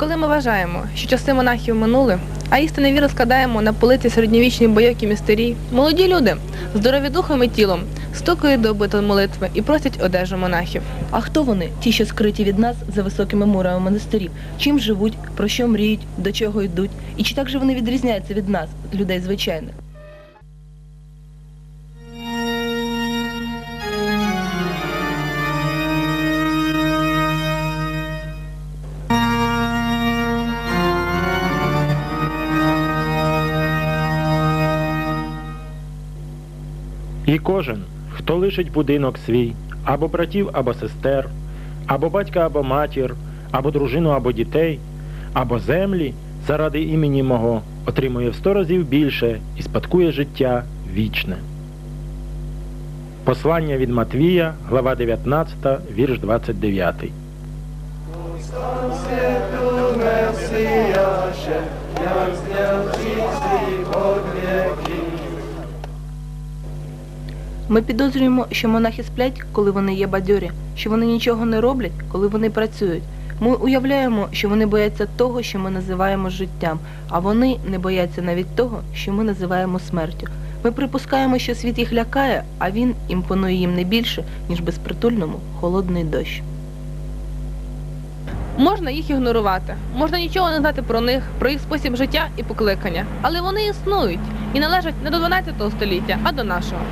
коли ми вважаємо, що часи монахів минули, а істинний вір складаємо на полиці середньовічні бойові містері, молоді люди, здорові духом і тілом, стукають до обитель молитви і просять одежу монахів. А хто вони, ті, що скриті від нас за високими мурами монастирів? Чим живуть, про що мріють, до чого йдуть? І чи так же вони відрізняються від нас, людей звичайних? І кожен, хто лишить будинок свій, або братів, або сестер, або батька, або матір, або дружину, або дітей, або землі, заради імені мого, отримує в сто разів більше і спадкує життя вічне. Послання від Матвія, глава 19, вірш 29. Ми підозрюємо, що монахи сплять, коли вони є бадьорі, що вони нічого не роблять, коли вони працюють. Ми уявляємо, що вони бояться того, що ми називаємо життям, а вони не бояться навіть того, що ми називаємо смертю. Ми припускаємо, що світ їх лякає, а він імпонує їм не більше, ніж безпритульному холодний дощ. Можна їх ігнорувати, можна нічого не знати про них, про їх спосіб життя і покликання, але вони існують і належать не до 12 століття, а до нашого.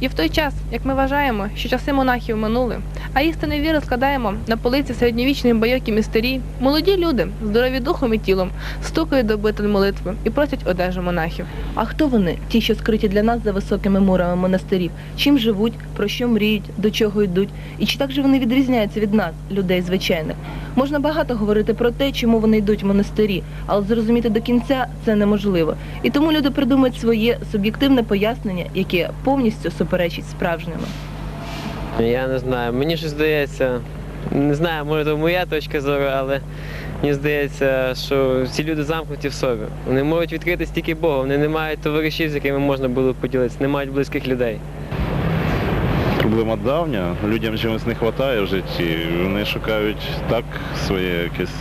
І в той час, як ми вважаємо, що часи монахів минули, а істинний віри складаємо на полиці середньовічної бойовки містері, молоді люди, здорові духом і тілом, стукають до обитель молитви і просять одежу монахів. А хто вони, ті, що скриті для нас за високими мурами монастирів? Чим живуть, про що мріють, до чого йдуть? І чи так же вони відрізняються від нас, людей звичайних? Можна багато говорити про те, чому вони йдуть в монастирі, але зрозуміти до кінця це неможливо. І тому люди придумують своє суб'єктивне пояснення, яке повністю суперечить справжньому. Я не знаю, мені щось здається, не знаю, може це моя точка зору, але мені здається, що ці люди замкнуті в собі. Вони можуть відкритись тільки Богу, вони не мають товаришів, з якими можна було б поділитися, не мають близьких людей. Проблема давня, людям чогось не вистачає в житті. Вони шукають так своє якесь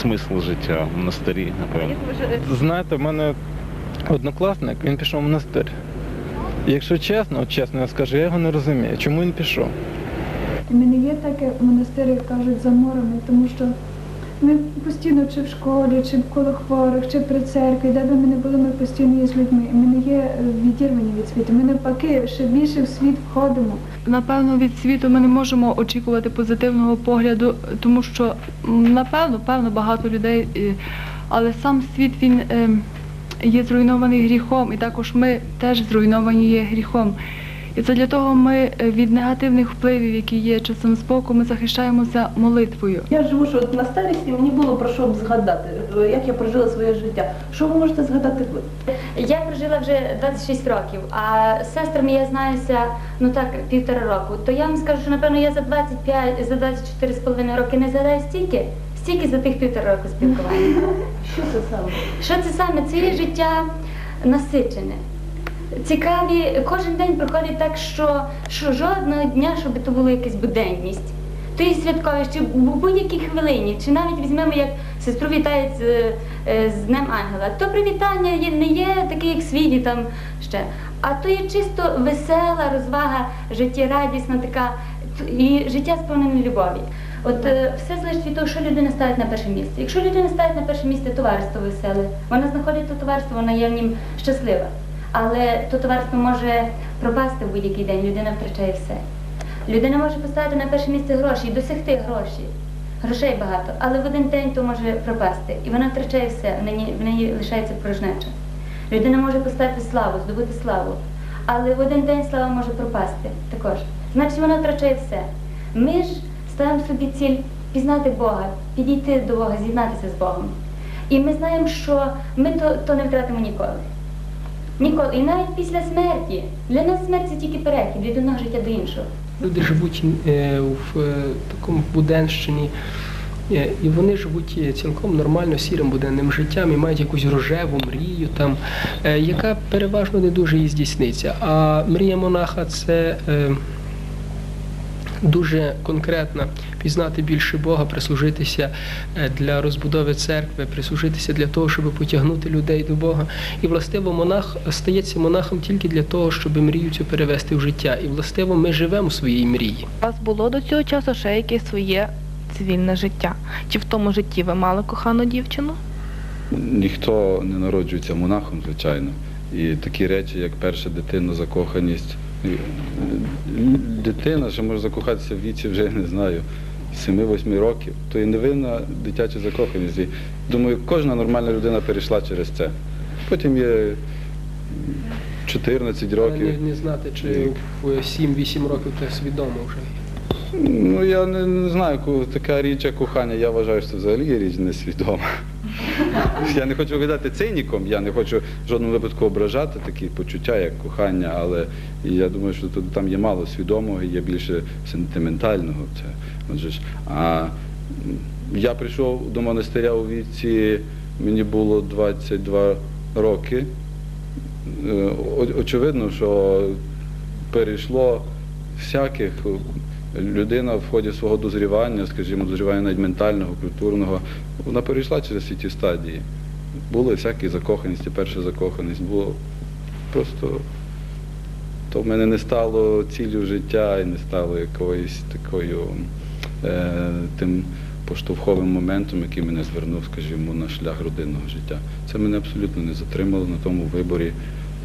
смисл життя в монастирі, напевно. Знаєте, в мене однокласник, він пішов в монастир. І Якщо чесно, от чесно я скажу, я його не розумію, чому він пішов. У мене є таке монастир, як кажуть, за морами, тому що ми постійно чи в школі, чи коло хворих, чи при церкві, де би ми не були, ми постійно є з людьми. Ми не є відірвані від світу. Ми навпаки ще більше в світ входимо. Напевно, від світу ми не можемо очікувати позитивного погляду, тому що напевно, певно, багато людей, е, але сам світ він е, є зруйнований гріхом, і також ми теж зруйновані є гріхом. І це для того ми е, від негативних впливів, які є часом збоку, ми захищаємося молитвою. Я живу, що на старості мені було про що б згадати, як я прожила своє життя. Що ви можете згадати ви? Я прожила вже 26 років, а з сестрами я знаюся ну так півтора року. То я вам скажу, що напевно я за 25, за 24 з половиною роки не згадаю стільки, стільки за тих півтора року спілкування. Що це саме? Що це саме? Це є життя насичене. Цікаві, кожен день проходить так, що, що жодного дня, щоб то було якась буденність. То є святкове, чи в будь-якій хвилині, чи навіть візьмемо, як сестру вітають з, е, з Днем Ангела, то привітання є- не є таке, як світі там ще, а то є чисто весела розвага, життєрадісна така, і життя сповнене любові. От е, все залежить від того, що людина ставить на перше місце. Якщо людина ставить на перше місце товариство веселе, вона знаходить то товариство, вона є в нім щаслива. Але то товариство може пропасти в будь-який день, людина втрачає все. Людина може поставити на перше місце гроші і досягти гроші. Грошей багато, але в один день то може пропасти. І вона втрачає все, в неї, в неї лишається порожнеча. Людина може поставити славу, здобути славу, але в один день слава може пропасти також. Значить, вона втрачає все. Ми ж ставимо собі ціль пізнати Бога, підійти до Бога, з'єднатися з Богом. І ми знаємо, що ми то, то не втратимо ніколи. Ніколи. І навіть після смерті. Для нас смерть це тільки перехід від одного життя до іншого. Люди живуть е, в е, такому буденщині, е, і вони живуть е, цілком нормально сірим буденним життям і мають якусь рожеву мрію, там, е, яка переважно не дуже і здійсниться. А мрія монаха це, дуже конкретна пізнати більше Бога, прислужитися е, для розбудови церкви, прислужитися для того, щоб потягнути людей до Бога. І властиво монах стається монахом тільки для того, щоб мрію цю перевести в життя. І властиво ми живемо в своїй мрії. У вас було до цього часу ще якесь своє цивільне життя? Чи в тому житті ви мали кохану дівчину? Ніхто не народжується монахом, звичайно. І такі речі, як перша дитина, закоханість. Дитина, що може закохатися в віці, вже не знаю, 7-8 років, то і невинна дитяча закоханість. І, думаю, кожна нормальна людина перейшла через це. Потім є 14 Але років. не, не знати, чи в 7-8 років ти свідомо вже. Ну, я не, не знаю, така річ, як кохання, я вважаю, що це взагалі є річ несвідома. Я не хочу виглядати циніком, я не хочу в жодному випадку ображати такі почуття, як кохання, але я думаю, що тут там є мало свідомого, є більше сентиментального. Це, отже. А я прийшов до монастиря у віці, мені було 22 роки. Е, Очевидно, що перейшло всяких. Людина в ході свого дозрівання, скажімо, дозрівання навіть ментального, культурного, вона перейшла через всі ті стадії. Були всякі закоханості, перша закоханість, було просто то в мене не стало ціллю життя і не стало якоюсь такою е, тим поштовховим моментом, який мене звернув, скажімо, на шлях родинного життя. Це мене абсолютно не затримало на тому виборі,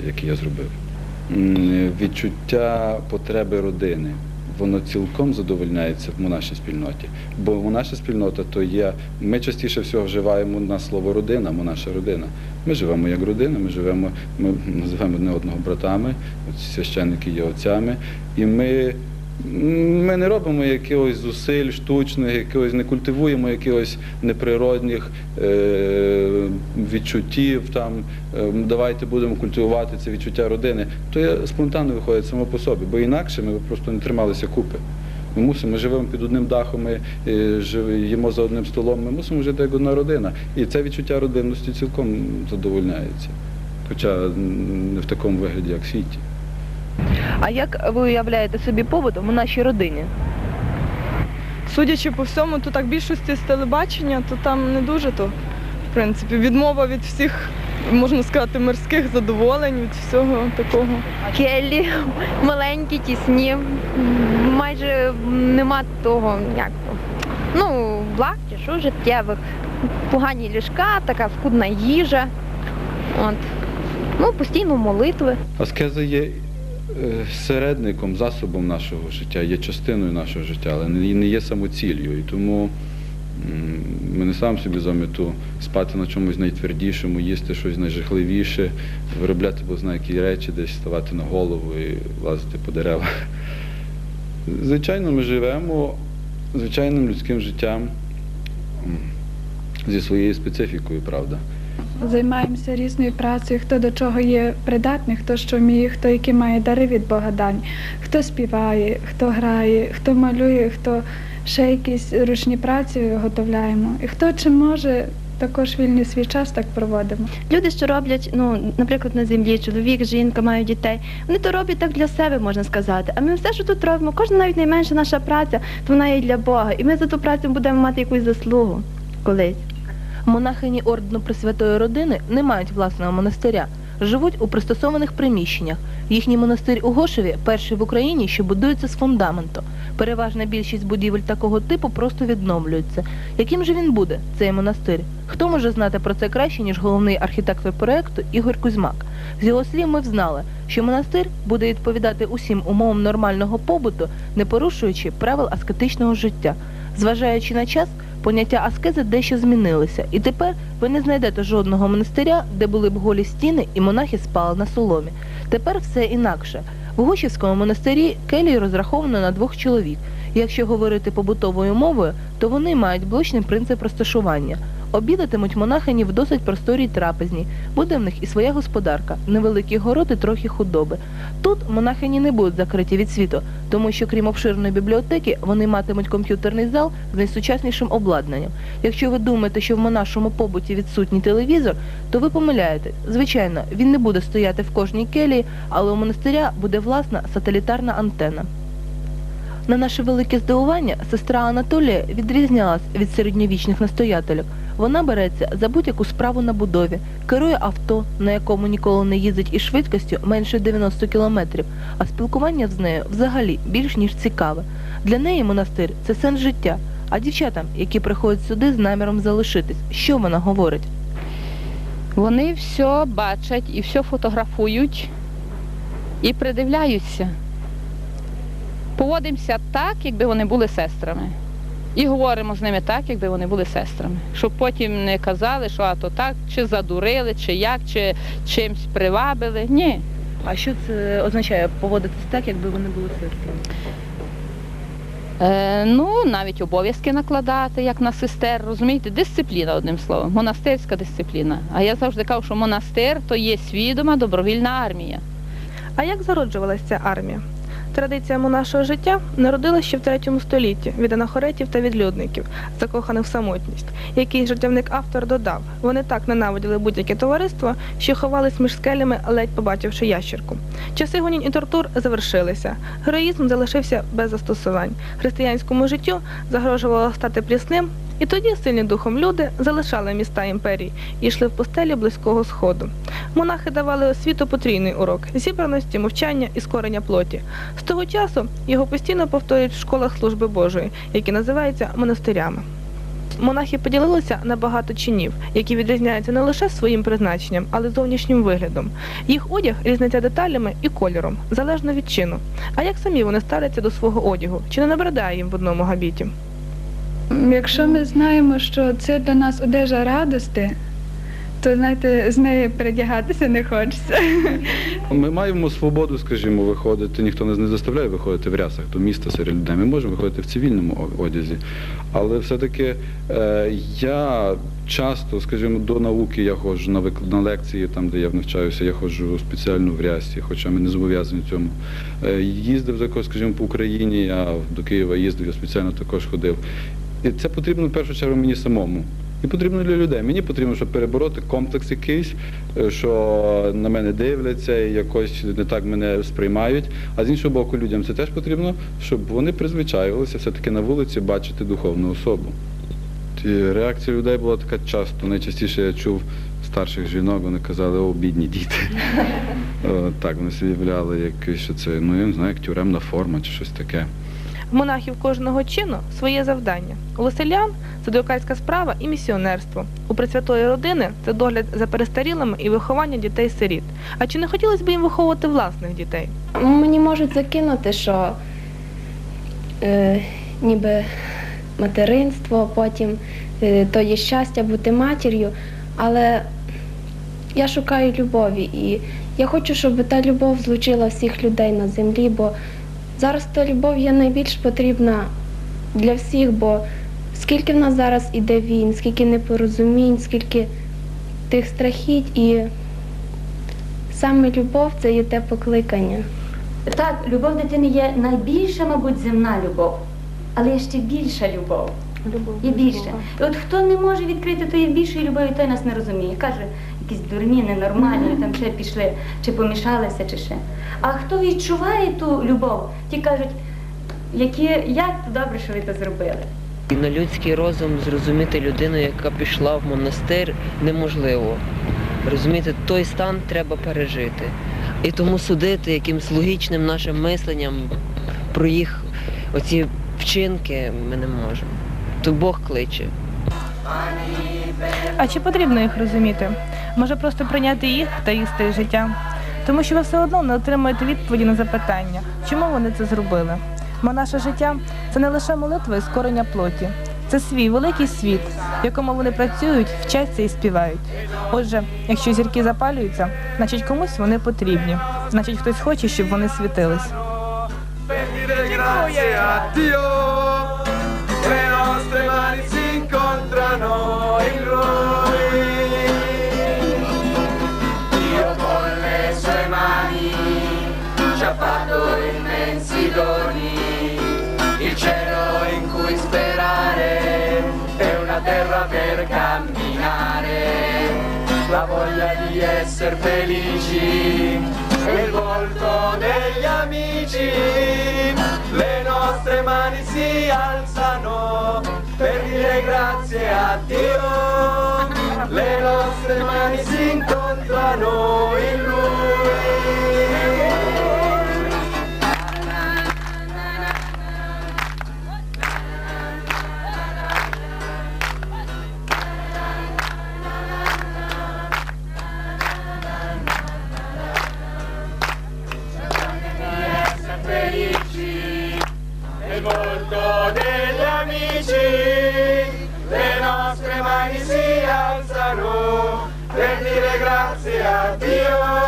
який я зробив. Відчуття потреби родини. Воно цілком задовольняється в нашій спільноті. Бо монаша спільнота то є. Ми частіше всього вживаємо на слово родина, монаша родина. Ми живемо як родина, ми живемо, ми називаємо одне одного братами, священники є отцями, і ми, ми не робимо якихось зусиль штучних, якогось не культивуємо якихось неприродних е, відчуттів. Там е, давайте будемо культивувати це відчуття родини. То є спонтанно виходить само по собі, бо інакше ми просто не трималися купи. Ми мусимо, ми живемо під одним дахом, ми е, їмо за одним столом, ми мусимо жити як одна родина. І це відчуття родинності цілком задовольняється. Хоча не в такому вигляді, як світі. А як ви уявляєте собі побут в нашій родині? Судячи по всьому, то так більшості з телебачення, то там не дуже то, в принципі, відмова від всіх, можна сказати, мирських задоволень, від всього такого. келі, маленькі, тісні. Майже нема того, як ну, благ чи що життєвих. Погані ліжка, така скудна їжа. От. Ну, постійно молитви. Аскеза є середником, засобом нашого життя, є частиною нашого життя, але не є самоціллю. І тому ми не ставимо собі за мету спати на чомусь найтвердішому, їсти щось найжахливіше, виробляти які речі, десь ставати на голову і лазити по деревах. Звичайно, ми живемо звичайним людським життям зі своєю специфікою, правда. Займаємося різною працею, хто до чого є придатний, хто що вміє, хто які має дари від Бога дані, хто співає, хто грає, хто малює, хто ще якісь ручні праці виготовляємо. І хто чим може, також вільний свій час так проводимо. Люди, що роблять, ну, наприклад, на землі, чоловік, жінка мають дітей, вони то роблять так для себе, можна сказати. А ми все, що тут робимо, кожна навіть найменша наша праця, то вона є для Бога. І ми за ту працю будемо мати якусь заслугу колись. Монахині ордену Пресвятої родини не мають власного монастиря, живуть у пристосованих приміщеннях. Їхній монастир у Гошеві перший в Україні, що будується з фундаменту. Переважна більшість будівель такого типу просто відновлюються. Яким же він буде, цей монастир? Хто може знати про це краще, ніж головний архітектор проекту Ігор Кузьмак? З його слів ми взнали, що монастир буде відповідати усім умовам нормального побуту, не порушуючи правил аскетичного життя. Зважаючи на час, поняття аскези дещо змінилися, і тепер ви не знайдете жодного монастиря, де були б голі стіни і монахи спали на соломі. Тепер все інакше. В Гущівському монастирі келій розраховано на двох чоловік. Якщо говорити побутовою мовою, то вони мають блочний принцип розташування. Обідатимуть монахині в досить просторій трапезній. Буде в них і своя господарка, невеликі городи, трохи худоби. Тут монахині не будуть закриті від світу, тому що крім обширної бібліотеки, вони матимуть комп'ютерний зал з найсучаснішим обладнанням. Якщо ви думаєте, що в монашому побуті відсутній телевізор, то ви помиляєте. Звичайно, він не буде стояти в кожній келії, але у монастиря буде власна сателітарна антена. На наше велике здивування, сестра Анатолія відрізнялась від середньовічних настоятелів. Вона береться за будь-яку справу на будові, керує авто, на якому ніколи не їздить із швидкістю менше 90 кілометрів, а спілкування з нею взагалі більш ніж цікаве. Для неї монастир це сенс життя. А дівчатам, які приходять сюди з наміром залишитись, що вона говорить? Вони все бачать і все фотографують і придивляються. Поводимося так, якби вони були сестрами. І говоримо з ними так, якби вони були сестрами. Щоб потім не казали, що а то так, чи задурили, чи як, чи чимсь привабили. Ні. А що це означає поводитись так, якби вони були сестрами? Е, ну, навіть обов'язки накладати, як на сестер, розумієте, дисципліна, одним словом, монастирська дисципліна. А я завжди кажу, що монастир то є свідома добровільна армія. А як зароджувалася ця армія? Традиція монашого життя народилася ще в третьому столітті від анахоретів та відлюдників, закоханих в самотність. Якийсь жартівник автор додав, вони так ненавиділи будь-яке товариство, що ховались між скелями, ледь побачивши ящерку. Часи гонінь і тортур завершилися. Героїзм залишився без застосувань. Християнському життю загрожувало стати прісним, і тоді сильні духом люди залишали міста імперії і йшли в пустелі близького сходу. Монахи давали освіту потрійний урок зібраності, мовчання і скорення плоті. З того часу його постійно повторюють в школах служби Божої, які називаються монастирями. Монахи поділилися на багато чинів, які відрізняються не лише своїм призначенням, але й зовнішнім виглядом. Їх одяг різниця деталями і кольором, залежно від чину. А як самі вони ставляться до свого одягу? Чи не набридає їм в одному габіті? Якщо ми знаємо, що це для нас одежа радости, то знаєте, з нею передягатися не хочеться. Ми маємо свободу, скажімо, виходити. Ніхто нас не заставляє виходити в рясах до міста серед людей. Ми можемо виходити в цивільному одязі. Але все-таки е, я часто, скажімо, до науки я ходжу на виклад на лекції, там де я навчаюся, я ходжу спеціально в рясі, хоча ми не зобов'язані цьому. Е, їздив також, скажімо, по Україні, я до Києва їздив, я спеціально також ходив. І це потрібно в першу чергу мені самому. І потрібно для людей. Мені потрібно, щоб перебороти комплекс якийсь, е, що на мене дивляться і якось не так мене сприймають. А з іншого боку, людям це теж потрібно, щоб вони призвичаювалися все-таки на вулиці бачити духовну особу. І реакція людей була така часто. Найчастіше я чув старших жінок, вони казали, о, бідні діти. О, Так, вони собі являли якесь що це, ну я не знаю, як тюремна форма чи щось таке. Монахів кожного чину своє завдання. У веселян це друкарська справа і місіонерство. У пресвятої родини це догляд за перестарілими і виховання дітей-сиріт. А чи не хотілося б їм виховувати власних дітей? Мені можуть закинути, що е, ніби материнство, потім е, то є щастя бути матір'ю, але я шукаю любові і я хочу, щоб та любов злучила всіх людей на землі, бо зараз та любов є найбільш потрібна для всіх, бо скільки в нас зараз іде війн, скільки непорозумінь, скільки тих страхіть і саме любов це є те покликання. Так, любов дитини є найбільша, мабуть, земна любов, але є ще більша любов. Є більше. І от хто не може відкрити тої більшої любові, той нас не розуміє. Каже, якісь дурні, ненормальні, там ще пішли, чи помішалися, чи ще. А хто відчуває ту любов, ті кажуть, які, як то добре, що ви це зробили. І на людський розум зрозуміти людину, яка пішла в монастир, неможливо. Розумієте, той стан треба пережити. І тому судити якимсь логічним нашим мисленням про їх оці вчинки ми не можемо. То Бог кличе. А чи потрібно їх розуміти? Може просто прийняти їх та їх стиль життя? Тому що ви все одно не отримуєте відповіді на запитання, чому вони це зробили. Бо наше життя це не лише молитва і скорення плоті. Це свій великий світ, в якому вони працюють, вчаться і співають. Отже, якщо зірки запалюються, значить комусь вони потрібні. Значить, хтось хоче, щоб вони світились. Ci ha fatto immensi doni, il cielo in cui sperare e una terra per camminare, la voglia di essere felici e il volto degli amici, le nostre si alzano per dire grazie a Dio. Le nostre mani si incontrano in Lui. Volto degli amici le nostre mani si alzano per dire grazie a Dio